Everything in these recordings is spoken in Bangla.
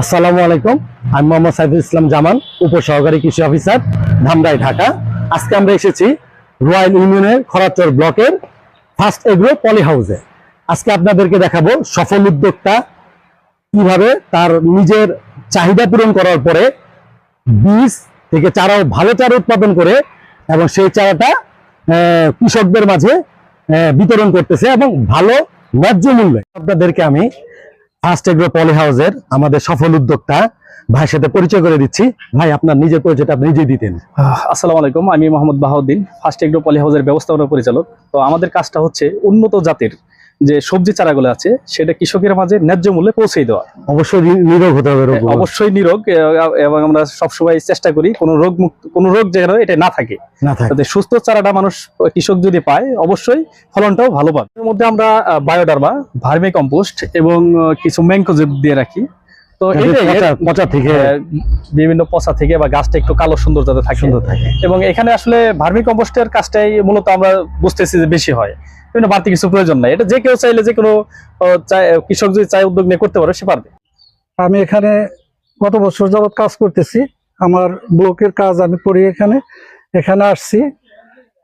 আসসালামু আলাইকুম। আমি মোহাম্মদ সাইফুল ইসলাম জামান, উপসহকারী কৃষি অফিসার, ধামরাই, ঢাকা। আজকে আমরা এসেছি রয়্যাল ইউনিয়নের খরাচর ব্লকের ফার্স্ট এগ্রো পলি হাউসে। আজকে আপনাদেরকে দেখাবো সফল উদ্যোক্তা কীভাবে তার নিজের চাহিদা পূরণ করার পরে বীজ থেকে চারা ভালো চারা উৎপাদন করে এবং সেই চারাটা কৃষকদের মাঝে বিতরণ করতেছে এবং ভালো ন্যায্য মূল্যে। আপনাদেরকে আমি ফার্স্ট এগ্রো পলি হাউসের আমাদের সফল উদ্যোক্তা ভাইয়ের সাথে পরিচয় করে দিচ্ছি। ভাই, আপনার নিজের পরিচয়টা আপনি নিজেই দিতেন। আসসালামু আলাইকুম, আমি Mohammad Bahauddin first agro poly হাউসের ব্যবস্থাপনা পরিচালক। তো আমাদের কাজটা হচ্ছে উন্নত জাতের যে সবজি চারাগুলো আছে সেটা কৃষকের মাঝে ন্যায্য মূল্যে পৌঁছে দেওয়া। অবশ্যই নিরোগ হতে হবে অবশ্যই নিরোগ এবং আমরা সবসময় চেষ্টা করি কোনো রোগ মুক্ত কোনো রোগ যেন এটা না থাকে। না থাকে। সুস্থ চারাটা মানুষ কৃষক যদি পায় অবশ্যই ফলনটাও ভালো পাবে। এর মধ্যে আমরা বায়োডার্মা ভার্মি কম্পোস্ট এবং কিছু ম্যাঙ্কোজেব দিয়ে রাখি। তো পচা- পচা থেকে বিভিন্ন পচা থেকে বা গাছটা একটু কালো সুন্দর যাতে থাকে। সুন্দর থাকে। এবং এখানে আসলে ভার্মি কম্পোস্টের কাজটাই মূলত আমরা বুঝতেছি যে বেশি হয়। বিভিন্ন বাড়তি কিছু প্রয়োজন নাই। এটা যে কেউ চাইলে যে কোনো কৃষক যদি চাই উদ্যোগ নিয়ে করতে পারে, সে পারবে। আমি এখানে গত বছর যাবৎ কাজ করতেছি। আমার ব্লকের কাজ আমি করি এখানে। এখানে আসছি।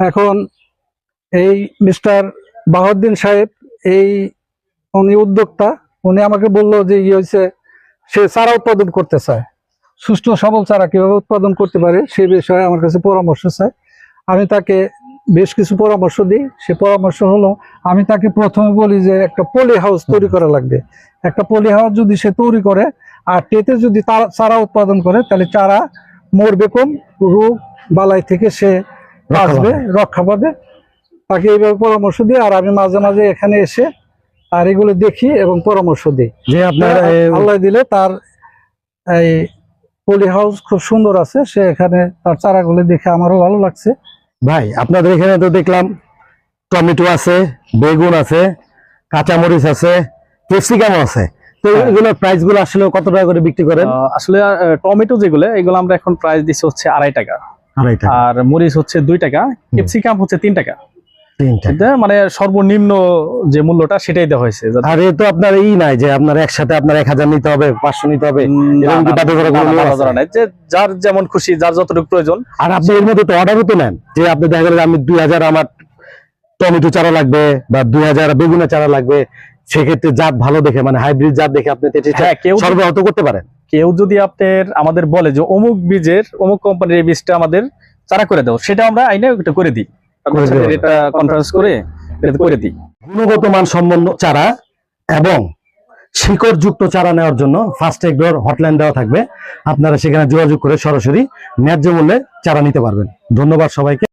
এখন এই মিস্টার বাহাউদ্দিন সাহেব, এই উনি উদ্যোক্তা, উনি আমাকে বলল যে ইয়ে হয়েছে সে চারা উৎপাদন করতে চায়। সুষ্ঠু সবল চারা কীভাবে উৎপাদন করতে পারে সে বিষয়ে আমার কাছে পরামর্শ চায়। আমি তাকে বেশ কিছু পরামর্শ দিই। সে পরামর্শ হলো আমি তাকে প্রথমে বলি যে একটা পলি হাউস তৈরি করা লাগবে। একটা পলি হাউস যদি সে তৈরি করে আর টেতে যদি তারা- চারা উৎপাদন করে তাহলে চারা মরবে কম রোগ বালাই থেকে সে বাঁচবে রক্ষা পাবে। তাকে এইভাবে পরামর্শ দিই আর আমি মাঝে মাঝে এখানে এসে আর এগুলো দেখি এবং পরামর্শ দিই। যে আপনার আল্লাহ দিলে তার এই পলি হাউস খুব সুন্দর আছে। সে এখানে তার চারাগুলো দেখে আমারও ভালো লাগছে। ভাই আপনাদের এখানে তো দেখলাম টমেটো আছে বেগুন আছে কাঁচামরিচ আছে ক্যাপসিকাম আছে। তো হ্যাঁ। এগুলোর প্রাইসগুলো আসলে কত টাকা করে বিক্রি করেন? আসলে টমেটো যেগুলো এগুলো আমরা এখন প্রাইস দিচ্ছি হচ্ছে আড়াই টাকা। আড়াই টাকা। আর মরিচ হচ্ছে দুই টাকা ক্যাপসিকাম হচ্ছে তিন টাকা। মানে সর্বনিম্ন যে মূল্যটা সেটাই দেওয়া হয়েছে। আর এ তো আপনার এই নাই যে আপনার একসাথে আপনার এক হাজার নিতে হবে পাঁচশো নিতে হবে। যে যার যেমন খুশি যার যতটুকু প্রয়োজন আর আপনি এর মধ্যে তো অর্ডারও তো নেন। যে আপনি দেখা গেল যে আমি দুই হাজার আমার টমেটো চারা লাগবে বা দুই হাজার বেগুনের চারা লাগবে সেক্ষেত্রে জাত ভালো দেখে মানে হাইব্রিড জাত দেখে আপনি হ্যাঁ কেউ সরবরাহ করতে পারেন। কেউ যদি আপনার আমাদের বলে যে অমুক বীজের অমুক কোম্পানির এই বীজটা আমাদের চারা করে দাও সেটা আমরা আইনে করে দিই। করে সাথে এটা কনফারেন্স করে এটা করে দিই। গুণগত মান সম্বন্ধ চারা এবং শিকড় যুক্ত চারা নেওয়ার জন্য ফার্স্ট এগ্রোর হটলাইন দেওয়া থাকবে। আপনারা সেখানে যোগাযোগ করে সরাসরি ন্যায্য মূল্যে চারা নিতে পারবেন। ধন্যবাদ সবাইকে।